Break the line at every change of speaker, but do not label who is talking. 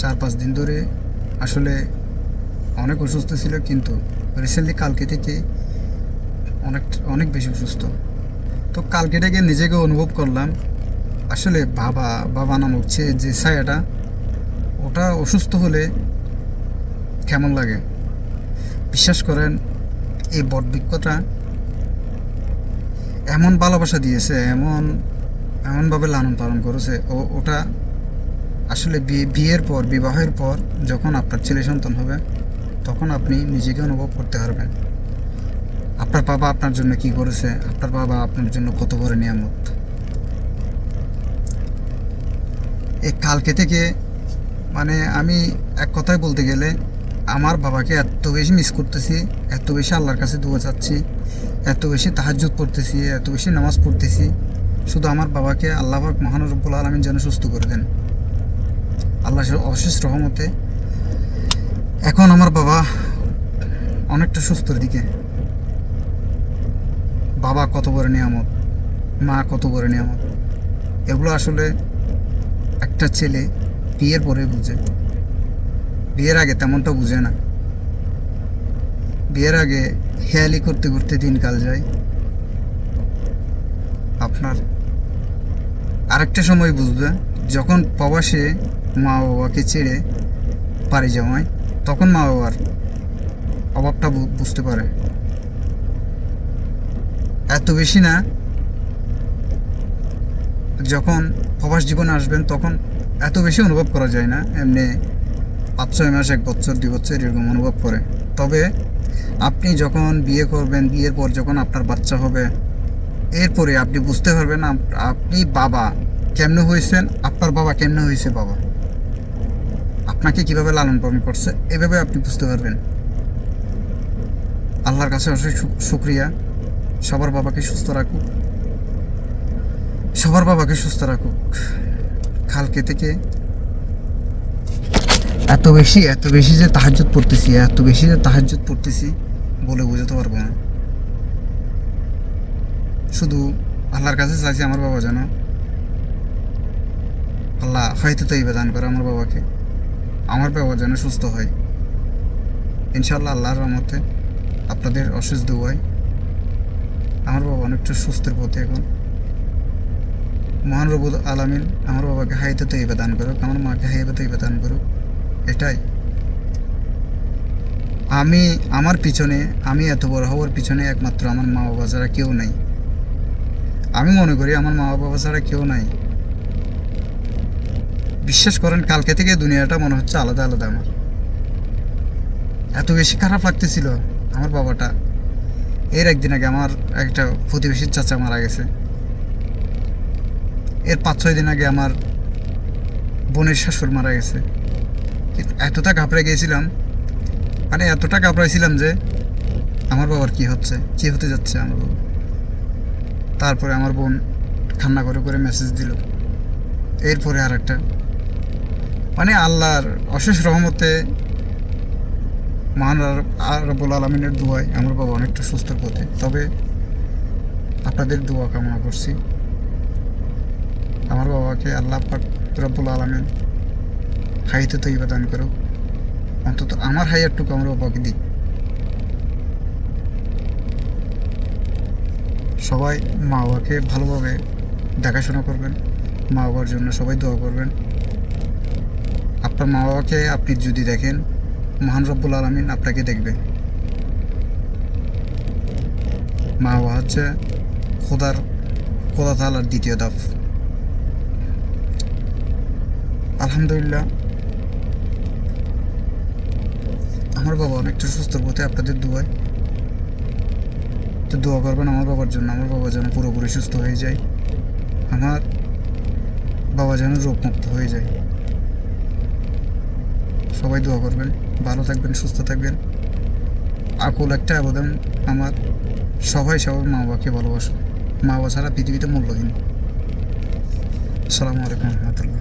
চার পাঁচ দিন ধরে আসলে অনেক অসুস্থ ছিল, কিন্তু রিসেন্টলি কালকে থেকে অনেক অনেক বেশি অসুস্থ। তো কালকে থেকে নিজেকে অনুভব করলাম, আসলে বাবা বাবা নামক যে যে ছায়াটা, ওটা অসুস্থ হলে কেমন লাগে? বিশ্বাস করেন, এই বটবৃক্ষটা এমন ভালোবাসা দিয়েছে, এমন, এমনভাবে লালন পালন করেছে, ও, ওটা আসলে বিয়ে বিয়ের পর, বিবাহের পর যখন আপনার ছেলে সন্তান হবে, তখন আপনি নিজেকে অনুভব করতে পারবেন। আপনার বাবা আপনার জন্য কি করেছে? আপনার বাবা আপনার জন্য কত বড় নিয়ামত? এই কালকে থেকে মানে আমি এক কথায় বলতে গেলে, আমার বাবাকে এত বেশি মিস করতেছি, এত বেশি আল্লাহর কাছে দোয়া চাচ্ছি, এত বেশি তাহাজ্জুদ পড়তেছি, এত বেশি নামাজ পড়তেছি। শুধু আমার বাবাকে আল্লাহ পাক মহান রব্বুল আলমিন যেন সুস্থ করে দেন। আল্লাহ অশেষ রহমতে। এখন আমার বাবা অনেকটা সুস্থর দিকে। বাবা কত বড় নিয়ামত, মা কত বড় নিয়ামত। এগুলো আসলে একটা ছেলে বিয়ের পরে বুঝে। বিয়ের আগে তেমনটা বুঝে না। বিয়ের আগে হেয়ালি করতে করতে দিনকাল যায়। আপনার আরেকটা সময় বুঝবে, যখন প্রবাসে মা বাবাকে ছেড়ে পাড়ি যাওয়ায়, তখন মা বাবার অভাবটা বুঝতে পারে। এত বেশি না, যখন প্রবাস জীবনে আসবেন তখন এত বেশি অনুভব করা যায় না, এমনি পাঁচ, ছয় মাস, এক বছর, দুই বছর এরকম অনুভব করে। তবে আপনি যখন বিয়ে করবেন, বিয়ের পর যখন আপনার বাচ্চা হবে, এরপরে আপনি বুঝতে পারবেন আপনি বাবা কেমনে হয়েছেন, আপনার বাবা কেমনে হয়েছে বাবা? আপনাকে কীভাবে লালন পালন করছে, এভাবে আপনি বুঝতে পারবেন। আল্লাহর কাছে শু- শুক্রিয়া। সবার বাবাকে সুস্থ রাখুক। সবার বাবাকে সুস্থ রাখুক। কালকে থেকে এত বেশি এত বেশি যে তাহাজ্জুদ পড়তেছি, এত বেশি যে তাহাজ্জুদ পড়তেছি বলে বোঝাতে পারব না। শুধু আল্লাহর কাছে চাইছি আমার বাবা যেন, আল্লাহ হয়তো তো দান করে আমার বাবাকে। আমার বাবা যেন সুস্থ হয়। ইনশাল্লাহ আল্লাহর রহমতে আপনাদের অশেষ দোয়ায় আমার বাবা অনেকটা সুস্থের পথে এখন। মহান রবুল আলামিন আমার বাবাকে হাইতে তো দান করুক, আমার মাকে হাইবে তো দান করুক। এটাই। আমি, আমার পিছনে, আমি এত বড় হওয়ার পিছনে একমাত্র আমার মা বাবা ছাড়া কেউ নাই। আমি মনে করি আমার মা বাবা ছাড়া কেউ নাই। বিশ্বাস করেন, কালকে থেকে দুনিয়াটা মনে হচ্ছে আলাদা আলাদা আমার। এত বেশি খারাপ লাগতেছিল আমার বাবাটা। এর একদিন আগে আমার একটা প্রতিবেশীর চাচা মারা গেছে। এর পাঁচ ছয় দিন আগে আমার বোনের শাশুড় মারা গেছে। এতটা ঘাবড়ে গিয়েছিলাম মানে এতটা ঘাবড়াইছিলাম যে আমার বাবার কি হচ্ছে, কি হতে যাচ্ছে আমার বাবা। তারপরে আমার বোন ঠান্ডা করে করে মেসেজ দিল। এরপরে আর একটা মানে আল্লাহর অশেষ রহমতে মহান রব্বুল আলমিনের দোয়ায় আমার বাবা অনেকটা সুস্থ পথে। তবে আপনাদের দোয়া কামনা করছি। আমার বাবাকে আল্লাহ রব্বুল আলমিন হাইতে তৈবা দান করুক। অন্তত আমার হাইয়ারটুকু আমার বাবাকে দিই। সবাই মা বাবাকে ভালোভাবে দেখাশোনা করবেন। মা বাবার জন্য সবাই দোয়া করবেন। আপনার মা বাবাকে আপনি যদি দেখেন, মহান রব্বুল আলমিন আপনাকে দেখবে। মা বাবা হচ্ছে খোদার, খোদা তালার দ্বিতীয় দাফ। আলহামদুলিল্লাহ, আমার বাবা অনেকটা সুস্থ পথে আপনাদের দোয়ায়। তো দোয়া করবেন আমার বাবার জন্য, আমার বাবা যেন পুরোপুরি সুস্থ হয়ে যায়। আমার বাবা যেন রোগমুক্ত হয়ে যায়। সবাই দোয়া করবেন, ভালো থাকবেন, সুস্থ থাকবেন। আকুল একটা আবেদন আমার, সবাই সবাই মা বাবাকে ভালোবাসো মা বাবা ছাড়া পৃথিবীতে মূল্যহীন। সালামু আলাইকুম রহমতুল্লাহ।